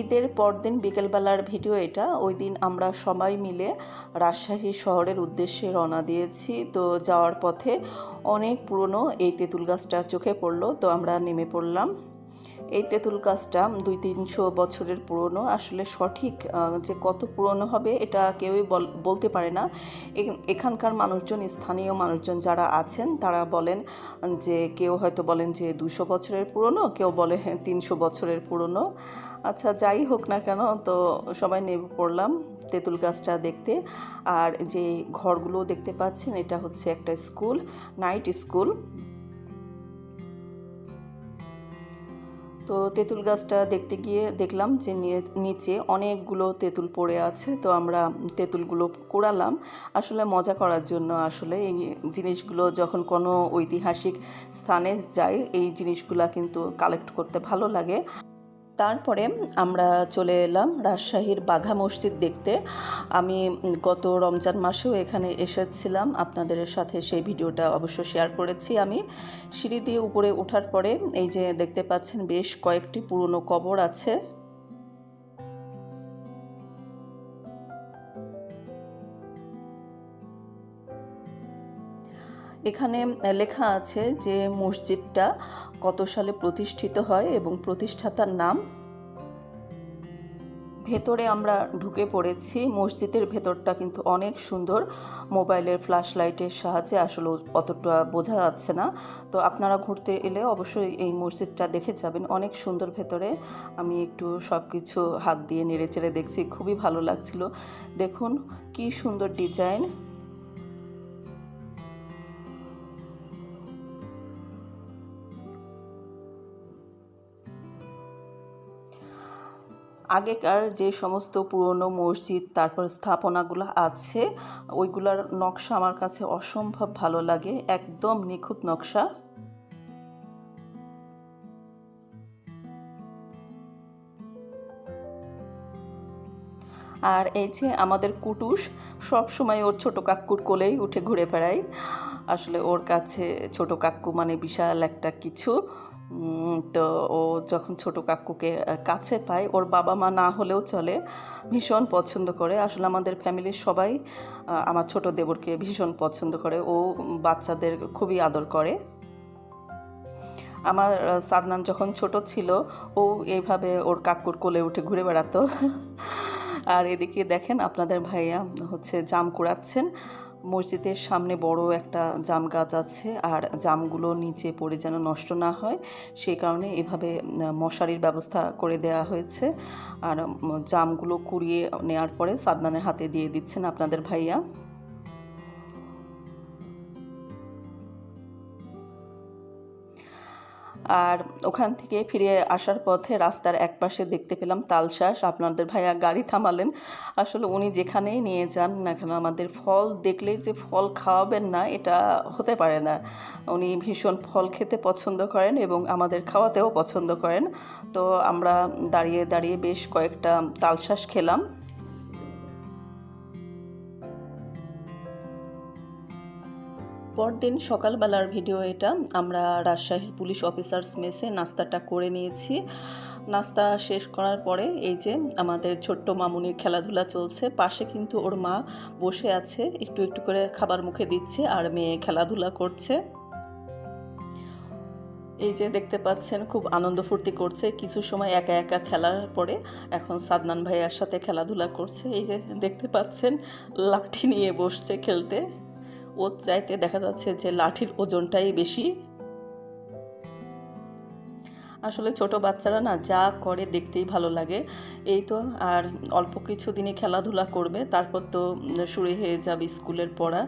ঈদের পরদিন বিকেলবেলার ভিডিও এটা। ওই দিন আমরা সবাই মিলে রাজশাহী শহরের উদ্দেশ্যে রওনা দিয়েছি। তো যাওয়ার পথে অনেক পুরনো এই তেঁতুল গাছটা চোখে পড়ল। তো আমরা নেমে পড়লাম। এই তেঁতুল গাছটা দুই তিনশো বছরের পুরনো। আসলে সঠিক যে কত পুরনো হবে এটা কেউই বলতে পারে না। এখানকার মানুষজন, স্থানীয় মানুষজন যারা আছেন, তারা বলেন যে কেউ হয়তো বলেন যে দুশো বছরের পুরনো, কেউ বলে হ্যাঁ তিনশো বছরের পুরনো। আচ্ছা যাই হোক না কেন, তো সবাই নেমে পড়লাম তেঁতুল গাছটা দেখতে। আর যে ঘরগুলো দেখতে পাচ্ছেন, এটা হচ্ছে একটা স্কুল, নাইট স্কুল। তো তেঁতুল গাছটা দেখতে গিয়ে দেখলাম যে নিচে অনেকগুলো তেঁতুল পড়ে আছে, তো আমরা তেঁতুলগুলো কুড়ালাম। আসলে মজা করার জন্য আসলে এই জিনিসগুলো যখন কোনো ঐতিহাসিক স্থানে যায়, এই জিনিসগুলো কিন্তু কালেক্ট করতে ভালো লাগে। তারপরে আমরা চলে এলাম রাজশাহীর বাঘা মসজিদ দেখতে। আমি গত রমজান মাসেও এখানে এসেছিলাম। আপনাদের সাথে সেই ভিডিওটা অবশ্য শেয়ার করেছি আমি। সিঁড়ি দিয়ে উপরে ওঠার পরে এই যে দেখতে পাচ্ছেন বেশ কয়েকটি পুরনো কবর আছে। এখানে লেখা আছে যে মসজিদটা কত সালে প্রতিষ্ঠিত হয় এবং প্রতিষ্ঠাতার নাম। ভেতরে আমরা ঢুকে পড়েছি। মসজিদের ভেতরটা কিন্তু অনেক সুন্দর। মোবাইলের ফ্ল্যাশ লাইটের সাহায্যে আসলে অতটা বোঝা যাচ্ছে না। তো আপনারা ঘুরতে এলে অবশ্যই এই মসজিদটা দেখে যাবেন। অনেক সুন্দর ভেতরে। আমি একটু সব কিছু হাত দিয়ে নেড়ে চেড়ে দেখছি। খুবই ভালো লাগছিল। দেখুন, কি সুন্দর ডিজাইন। আগেকার যে সমস্ত পুরনো মসজিদ, তারপর স্থাপনাগুলো আছে, ওইগুলার নকশা আমার কাছে অসম্ভব ভালো লাগে, একদম নিখুঁত নকশা। আর এই যে আমাদের কুটুস, সব সময় ওর ছোট কাকুর কোলেই উঠে ঘুরে বেড়ায়। আসলে ওর কাছে ছোট কাকু মানে বিশাল একটা কিছু। তো ও যখন ছোট কাকুকে কাছে পায়, ওর বাবা মা না হলেও চলে, ভীষণ পছন্দ করে। আসলে আমাদের ফ্যামিলির সবাই আমার ছোট দেবরকে ভীষণ পছন্দ করে। ও বাচ্চাদের খুবই আদর করে। আমার সাদনান যখন ছোট ছিল, ও এইভাবে ওর কাকুর কোলে উঠে ঘুরে বেড়াতো। আর এদিকে দেখেন আপনাদের ভাইয়া হচ্ছে জাম কুড়াচ্ছেন। মসজিদের সামনে বড় একটা জাম গাছ আছে আর জামগুলো নিচে পড়ে যেন নষ্ট না হয় সেই কারণে এভাবে মশারির ব্যবস্থা করে দেয়া হয়েছে। আর জামগুলো কুড়িয়ে নেওয়ার পরে সাদনানের হাতে দিয়ে দিচ্ছেন আপনাদের ভাইয়া। আর ওখান থেকে ফিরে আসার পথে রাস্তার একপাশে দেখতে পেলাম তালশাঁস। আপনাদের ভাইয়া গাড়ি থামালেন। আসলে উনি যেখানেই নিয়ে যান না কেন, আমাদের ফল দেখলেই যে ফল খাওয়াবেন না, এটা হতে পারে না। উনি ভীষণ ফল খেতে পছন্দ করেন এবং আমাদের খাওয়াতেও পছন্দ করেন। তো আমরা দাঁড়িয়ে দাঁড়িয়ে বেশ কয়েকটা তালশাঁস খেলাম। পরদিন সকালবেলার ভিডিও এটা। আমরা রাজশাহীর পুলিশ অফিসার্স মেসে নাস্তাটা করে নিয়েছি। নাস্তা শেষ করার পরে এই যে আমাদের ছোট্ট মামুনির খেলাধুলা চলছে, পাশে কিন্তু ওর মা বসে আছে, একটু একটু করে খাবার মুখে দিচ্ছে আর মেয়ে খেলাধুলা করছে। এই যে দেখতে পাচ্ছেন খুব আনন্দ ফুর্তি করছে, কিছু সময় একা একা খেলার পরে এখন সাদনান ভাইয়ার সাথে খেলাধুলা করছে। এই যে দেখতে পাচ্ছেন, লাঠি নিয়ে বসছে খেলতে। ওর চাইতে দেখা যাচ্ছে যে লাঠির ওজনটাই বেশি। আসলে ছোট বাচ্চারা না যা করে দেখতেই ভালো লাগে। এই তো আর অল্প কিছু দিনই খেলাধুলা করবে, তারপর তো শুরু হয়ে যাবে স্কুলের পড়া।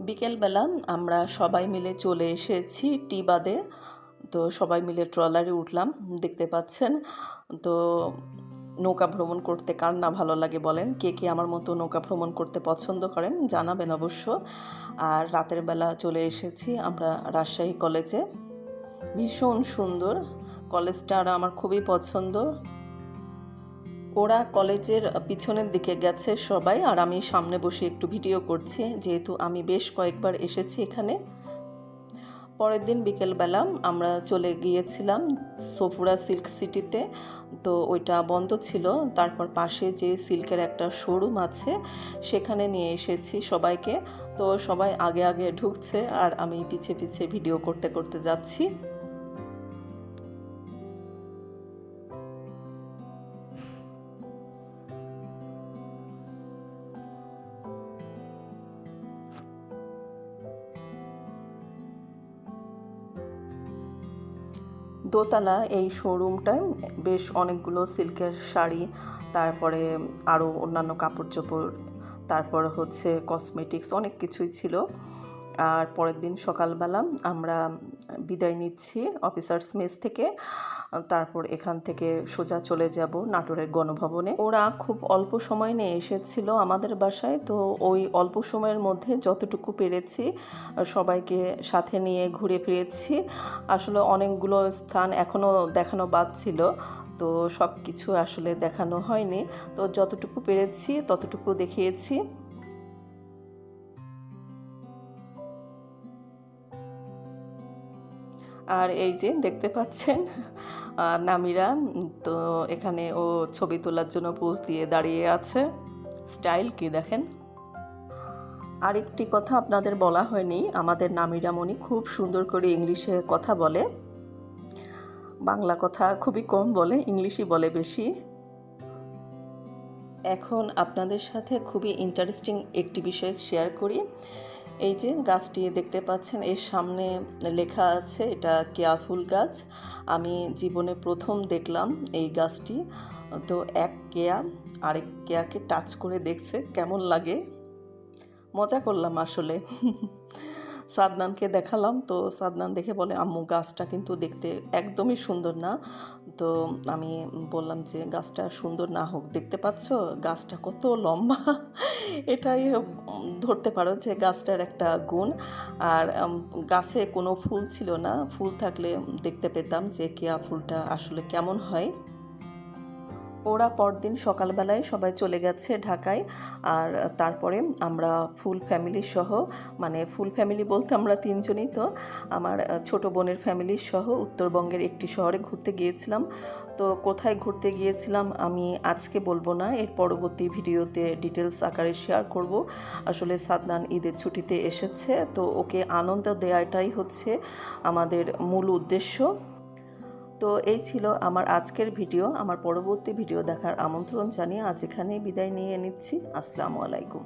বিকেলবেলা আমরা সবাই মিলে চলে এসেছি টি বাদে। তো সবাই মিলে ট্রলারে উঠলাম, দেখতে পাচ্ছেন। তো নৌকা ভ্রমণ করতে কার না ভালো লাগে বলেন? কে কে আমার মতো নৌকা ভ্রমণ করতে পছন্দ করেন জানাবেন অবশ্য। আর রাতের বেলা চলে এসেছি আমরা রাজশাহী কলেজে। ভীষণ সুন্দর। কলেজটা আর আমার খুবই পছন্দ। ওরা কলেজের পিছনের দিকে গেছে সবাই। আর আমি সামনে বসে একটু ভিডিও করছি। যেহেতু আমি বেশ কয়েকবার এসেছি এখানে। পরের দিন বিকেলবেলা আমরা চলে গিয়েছিলাম সফুরা সিল্ক সিটিতে। তো ওইটা বন্ধ ছিল। তারপর পাশে যে সিল্কের একটা শোরুম আছে, সেখানে নিয়ে এসেছি সবাইকে। তো সবাই আগে আগে ঢুকছে আর আমি পিছে পিছে ভিডিও করতে করতে যাচ্ছি। দোতলা, এই শোরুমটায় বেশ অনেকগুলো সিল্কের শাড়ি, তারপরে আরও অন্যান্য কাপড় চোপড় তারপর হচ্ছে কসমেটিক্স অনেক কিছুই ছিল। আর পরের দিন সকালবেলা আমরা বিদায় নিচ্ছি অফিসার্স মেস থেকে। তারপর এখান থেকে সোজা চলে যাব নাটোরের গণভবনে। ওরা খুব অল্প সময় নিয়ে এসেছিল আমাদের বাসায়, তো ওই অল্প সময়ের মধ্যে যতটুকু পেরেছি সবাইকে সাথে নিয়ে ঘুরে ফিরেছি। আসলে অনেকগুলো স্থান এখনও দেখানো বাদ ছিল, তো সব কিছু আসলে দেখানো হয়নি। তো যতটুকু পেরেছি ততটুকু দেখিয়েছি। আর এই যে দেখতে পাচ্ছেন নামিরা, তো এখানে ও ছবি তোলার জন্য পোজ দিয়ে দাঁড়িয়ে আছে। স্টাইল কি দেখেন? আরেকটি কথা আপনাদের বলা হয়নি, আমাদের নামিরা মনি খুব সুন্দর করে ইংলিশে কথা বলে। বাংলা কথা খুবই কম বলে, ইংলিশই বলে বেশি। এখন আপনাদের সাথে খুবই ইন্টারেস্টিং একটি বিষয় শেয়ার করি। এই যে গাছটি দেখতে পাচ্ছেন, এর সামনে লেখা আছে, এটা কেয়া ফুল গাছ। আমি জীবনে প্রথম দেখলাম এই গাছটি। তো এক কেয়া, আরেক কেয়াকে টাচ করে দেখছে, কেমন লাগে? মজা করলাম আসলে। সাদনানকে দেখালাম, তো সাদনান দেখে বলে, আম্মু, গাছটা কিন্তু দেখতে একদমই সুন্দর না। তো আমি বললাম যে, গাছটা সুন্দর না হোক। দেখতে পাচ্ছ? গাছটা কত লম্বা। এটাই ধরতে পারো যে, গাছটার একটা গুণ। আর গাছে কোনো ফুল ছিল না। ফুল থাকলে দেখতে পেতাম যে, কেয়া ফুলটা আসলে কেমন হয়। ওরা পরদিন সকালবেলায় সবাই চলে গেছে ঢাকায়। আর তারপরে আমরা ফুল ফ্যামিলি সহ মানে ফুল ফ্যামিলি বলতে আমরা তিনজনই তো, আমার ছোট বোনের ফ্যামিলি সহ উত্তরবঙ্গের একটি শহরে ঘুরতে গিয়েছিলাম। তো কোথায় ঘুরতে গিয়েছিলাম আমি আজকে বলব না, এর পরবর্তী ভিডিওতে ডিটেলস আকারে শেয়ার করব। আসলে সাদনান ঈদের ছুটিতে এসেছে, তো ওকে আনন্দ দেওয়াটাই হচ্ছে আমাদের মূল উদ্দেশ্য। তো এই ছিল আমার আজকের ভিডিও। আমার পরবর্তী ভিডিও দেখার আমন্ত্রণ জানিয়ে আজ এখানেই বিদায় নিয়ে নিচ্ছি। আসসালামু আলাইকুম।